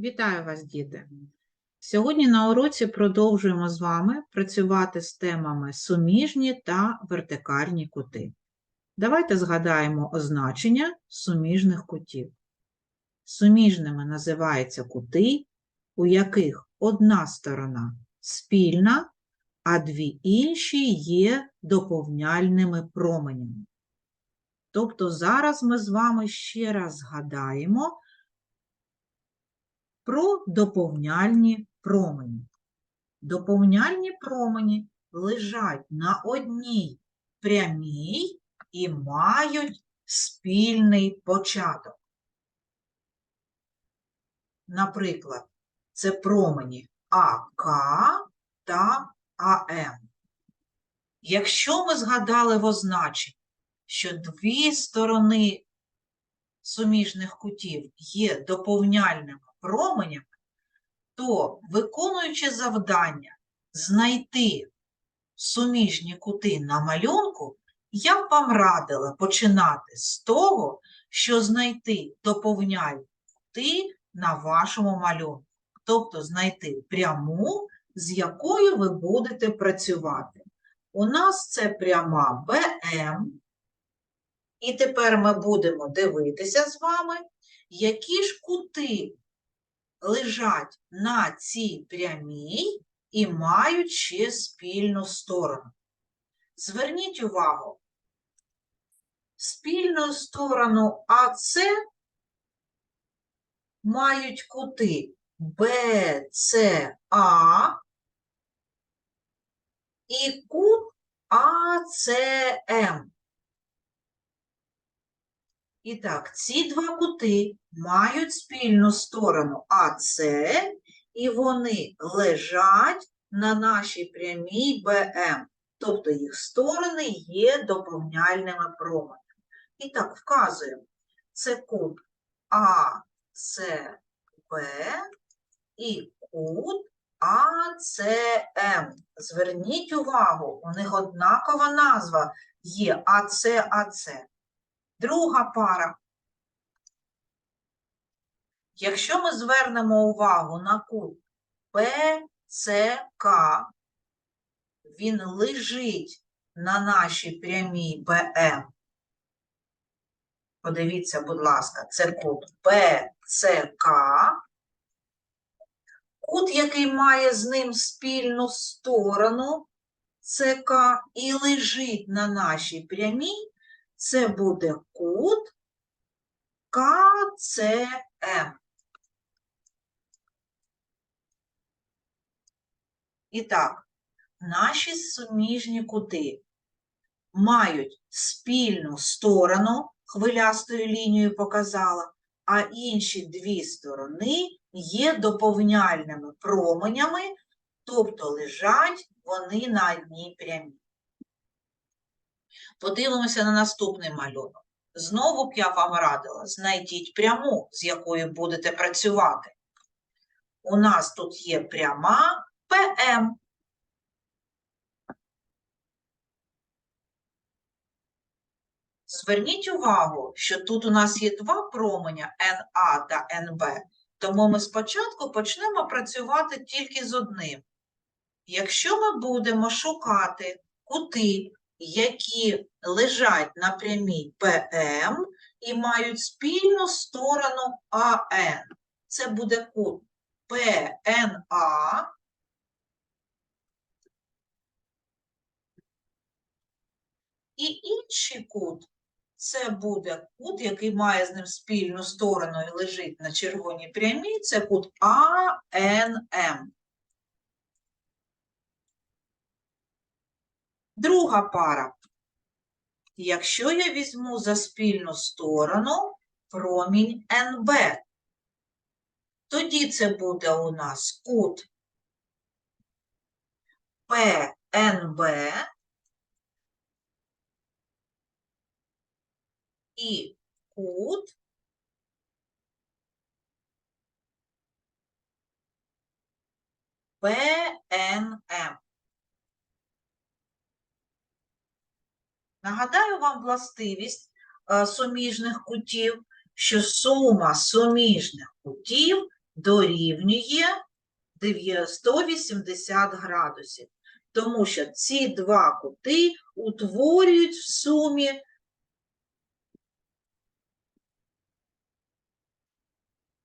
Вітаю вас, діти! Сьогодні на уроці продовжуємо з вами працювати з темами суміжні та вертикальні кути. Давайте згадаємо означення суміжних кутів. Суміжними називаються кути, у яких одна сторона спільна, а дві інші є доповняльними променями. Тобто зараз ми з вами ще раз згадаємо про доповняльні промені. Доповняльні промені лежать на одній прямій і мають спільний початок. Наприклад, це промені АК та АМ. Якщо ми згадали в означенні, що дві сторони суміжних кутів є доповняльними променями, то, виконуючи завдання знайти суміжні кути на малюнку, я б вам радила починати з того, що знайти доповняльні кути на вашому малюнку, тобто знайти пряму, з якою ви будете працювати. У нас це пряма БМ, і тепер ми будемо дивитися з вами, які ж кути лежать на цій прямій і мають ще спільну сторону. Зверніть увагу, спільну сторону АС мають кути БЦА і кут АЦМ. І так, ці два кути мають спільну сторону АС, і вони лежать на нашій прямій БМ. Тобто їх сторони є доповняльними променями. І так, вказуємо. Це кут АЦБ і кут АЦМ. Зверніть увагу, у них однакова назва є АЦ-АЦ. Друга пара. Якщо ми звернемо увагу на кут ПЦК, він лежить на нашій прямій БМ. Подивіться, будь ласка, це кут ПЦК. Кут, який має з ним спільну сторону ЦК і лежить на нашій прямій, це буде кут КЦМ. І так, наші суміжні кути мають спільну сторону, хвилястою лінією показала, а інші дві сторони є доповняльними променями, тобто лежать вони на одній прямій. Подивимося на наступний малюнок. Знову б я вам радила, знайдіть пряму, з якою будете працювати. У нас тут є пряма ПМ. Зверніть увагу, що тут у нас є два променя НА та НБ, тому ми спочатку почнемо працювати тільки з одним. Якщо ми будемо шукати кути, які лежать на прямій ПМ і мають спільну сторону АН, це буде кут ПНА і інший кут це буде кут, який має з ним спільну сторону і лежить на червоній прямій, це кут АНМ. Друга пара. Якщо я візьму за спільну сторону промінь НБ, тоді це буде у нас кут ПНБ і кут ПНМ. Нагадаю вам властивість е, суміжних кутів, що сума суміжних кутів дорівнює 180 градусів, тому що ці два кути утворюють в сумі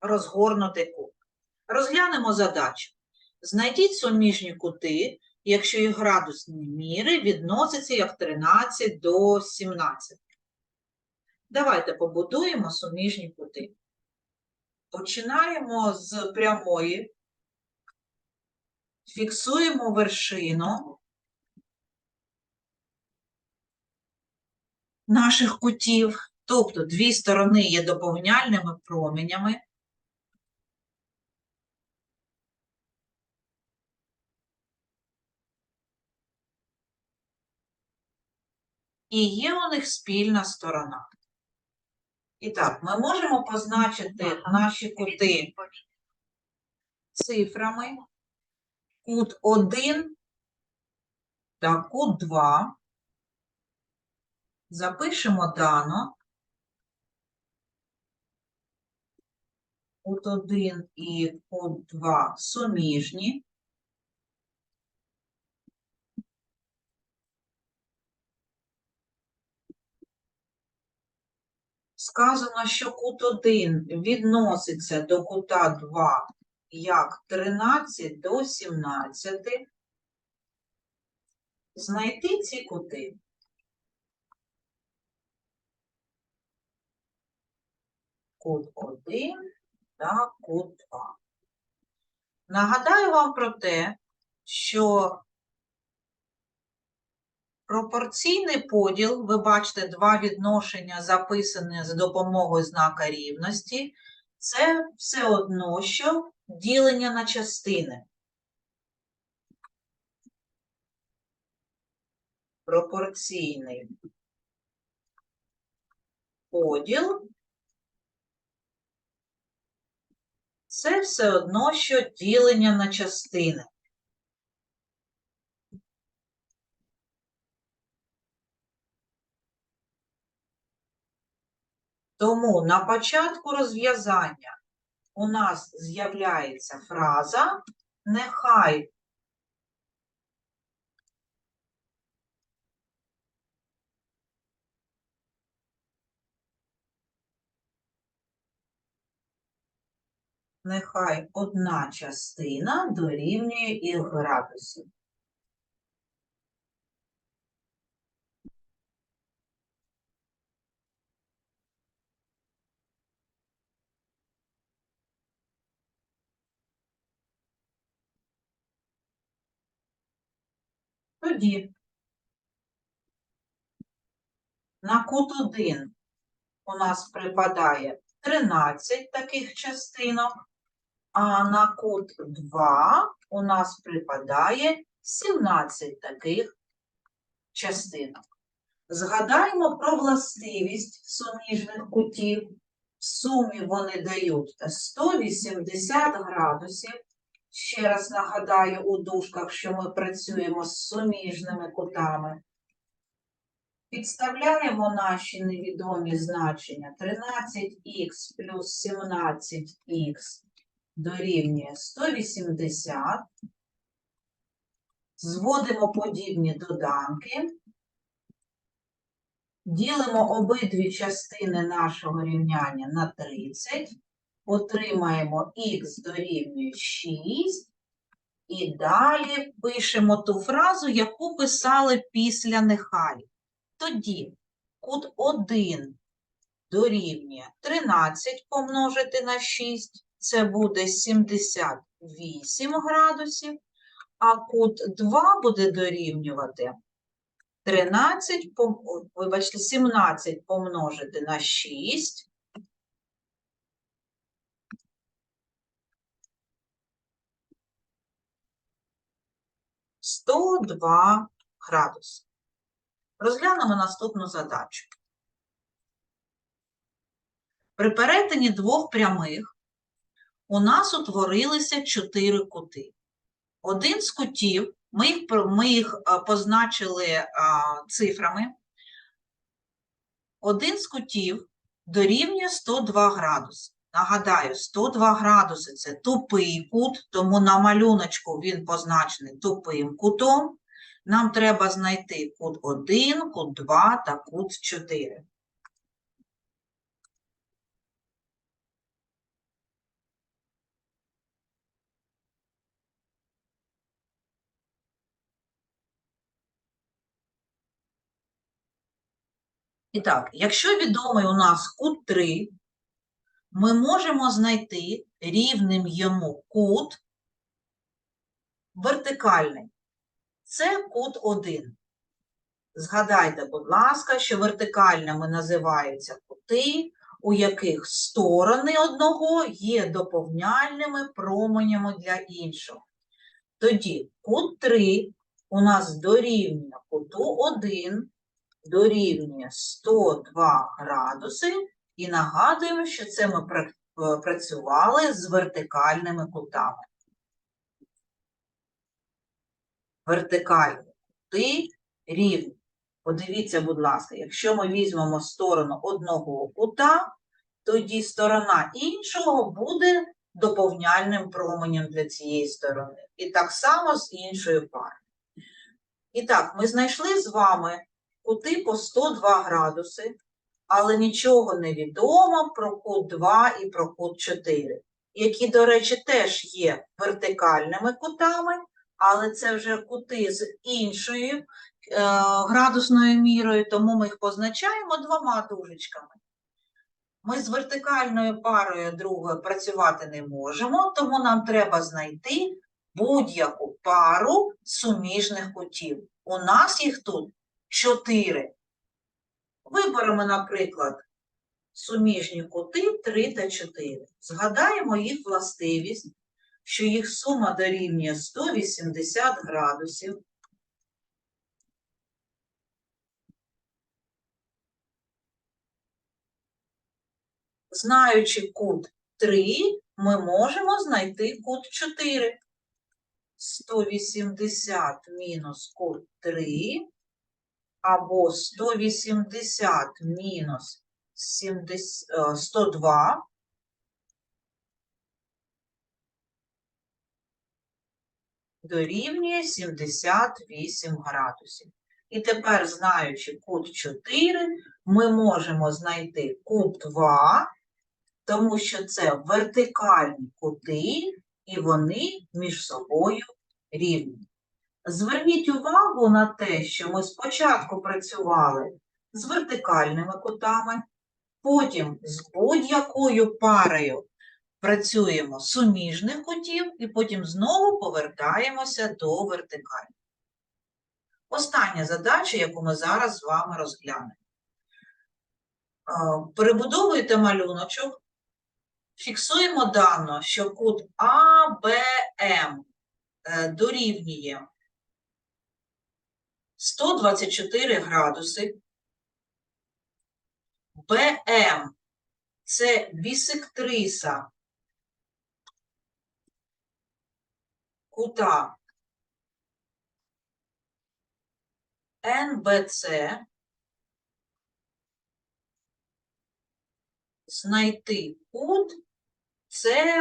розгорнутий кут. Розглянемо задачу. Знайдіть суміжні кути, якщо їх градусні міри відносяться як 13 до 17. Давайте побудуємо суміжні кути. Починаємо з прямої, фіксуємо вершину наших кутів, тобто дві сторони є доповняльними променями. І є у них спільна сторона. І так, ми можемо позначити наші кути цифрами. Кут 1 та кут 2. Запишемо дано. Кут 1 і кут 2 суміжні. Сказано, що кут 1 відноситься до кута 2 як 13 до 17. Знайти ці кути. Кут 1 та кут 2. Нагадаю вам про те, що пропорційний поділ, ви бачите два відношення, записані за допомогою знака рівності, це все одно, що ділення на частини. Пропорційний поділ це все одно, що ділення на частини. Тому на початку розв'язання у нас з'являється фраза нехай нехай одна частина дорівнює х градусів. Тоді на кут 1 у нас припадає 13 таких частинок, а на кут 2 у нас припадає 17 таких частинок. Згадаємо про властивість суміжних кутів. В сумі вони дають 180 градусів. Ще раз нагадаю у дужках, що ми працюємо з суміжними кутами. Підставляємо наші невідомі значення. 13х плюс 17х дорівнює 180. Зводимо подібні доданки. Ділимо обидві частини нашого рівняння на 30. Отримаємо х дорівнює 6. І далі пишемо ту фразу, яку писали після нехай. Тоді кут 1 дорівнює 13 помножити на 6, це буде 78 градусів, а кут 2 буде дорівнювати 13, вибачте, 17 помножити на 6. Сто два градуси. Розглянемо наступну задачу. При перетині двох прямих у нас утворилися чотири кути. Один з кутів, ми їх, ми їх позначили а, цифрами. Один з кутів дорівнює 102 градуси. Нагадаю, 102 градуси це тупий кут, тому на малюночку він позначений тупим кутом. Нам треба знайти кут 1, кут 2 та кут 4. І так, якщо відомий у нас кут 3, ми можемо знайти рівним йому кут вертикальний. Це кут 1. Згадайте, будь ласка, що вертикальними називаються кути, у яких сторони одного є доповняльними променями для іншого. Тоді кут 3 у нас дорівнює куту 1, дорівнює 102 градуси, і нагадуємо, що це ми е, працювали з вертикальними кутами. Вертикальні кути рівні. Подивіться, будь ласка, якщо ми візьмемо сторону одного кута, тоді сторона іншого буде доповняльним променем для цієї сторони. І так само з іншою парою. І так, ми знайшли з вами кути по 102 градуси, але нічого не відомо про кут 2 і про кут 4, які, до речі, теж є вертикальними кутами, але це вже кути з іншою е, градусною мірою, тому ми їх позначаємо двома дужечками. Ми з вертикальною парою другою працювати не можемо, тому нам треба знайти будь-яку пару суміжних кутів. У нас їх тут чотири. Виберемо, наприклад, суміжні кути 3 та 4. Згадаємо їх властивість, що їх сума дорівнює 180 градусів. Знаючи кут 3, ми можемо знайти кут 4. 180 мінус кут 3 або 180 мінус 70, е, 102 дорівнює 78 градусів. І тепер, знаючи кут 4, ми можемо знайти кут 2, тому що це вертикальні кути, і вони між собою рівні. Зверніть увагу на те, що ми спочатку працювали з вертикальними кутами, потім з будь-якою парою працюємо суміжних кутів і потім знову повертаємося до вертикалі. Остання задача, яку ми зараз з вами розглянемо. Е, Перебудовуєте малюночок, фіксуємо дано, що кут АБМ е, дорівнює 124 градуси. БМ це бісектриса кута НБЦ. Знайти кут ЦБН.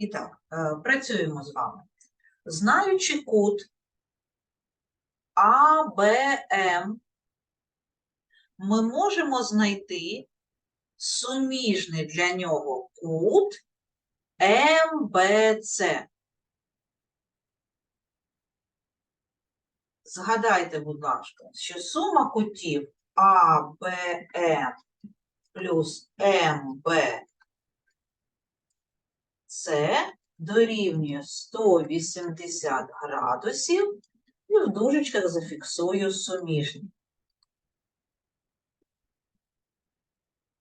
І так, е, працюємо з вами. Знаючи кут АБМ, ми можемо знайти суміжний для нього кут МБЦ. Згадайте, будь ласка, що сума кутів АБМ плюс МБЦ це дорівнює 180 градусів і в дужечках зафіксую суміжні.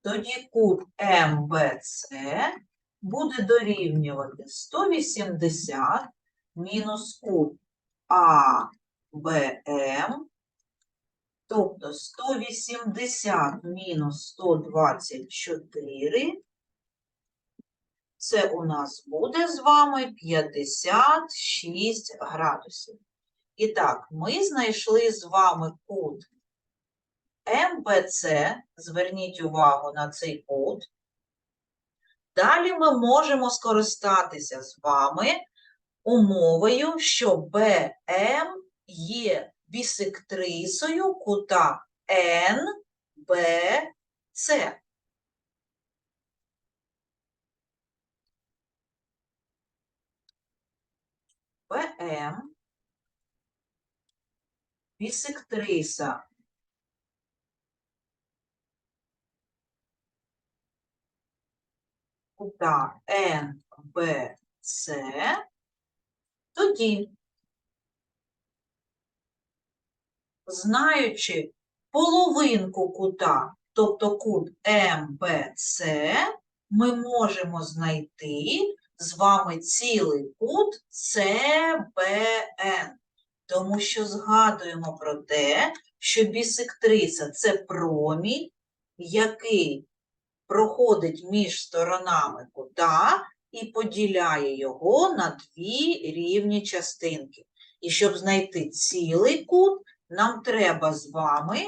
Тоді кут МБЦ буде дорівнювати 180 мінус кут АБМ, тобто 180 мінус 124 Це у нас буде з вами 56 градусів. І так, ми знайшли з вами кут МБЦ. Зверніть увагу на цей кут. Далі ми можемо скористатися з вами умовою, що БМ є бісектрисою кута НБЦ. БМ бісектриса кута НБЦ, тоді, знаючи половинку кута, тобто кут МБЦ, ми можемо знайти з вами цілий кут ЦБН. Тому що згадуємо про те, що бісектриса – це промінь, який проходить між сторонами кута і поділяє його на дві рівні частинки. І щоб знайти цілий кут, нам треба з вами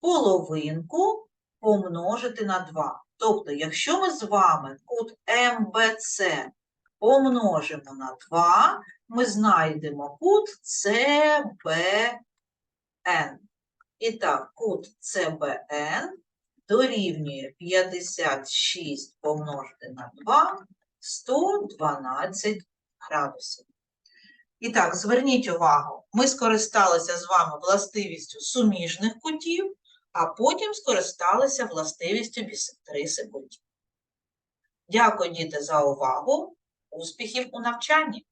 половинку помножити на 2. Тобто, якщо ми з вами кут МБЦ помножимо на 2, ми знайдемо кут CBN. І так, кут CBN дорівнює 56 помножити на 2 112 градусів. І так, зверніть увагу, ми скористалися з вами властивістю суміжних кутів, а потім скористалися властивістю бісектриси будь. Дякую, діти, за увагу. Успіхів у навчанні!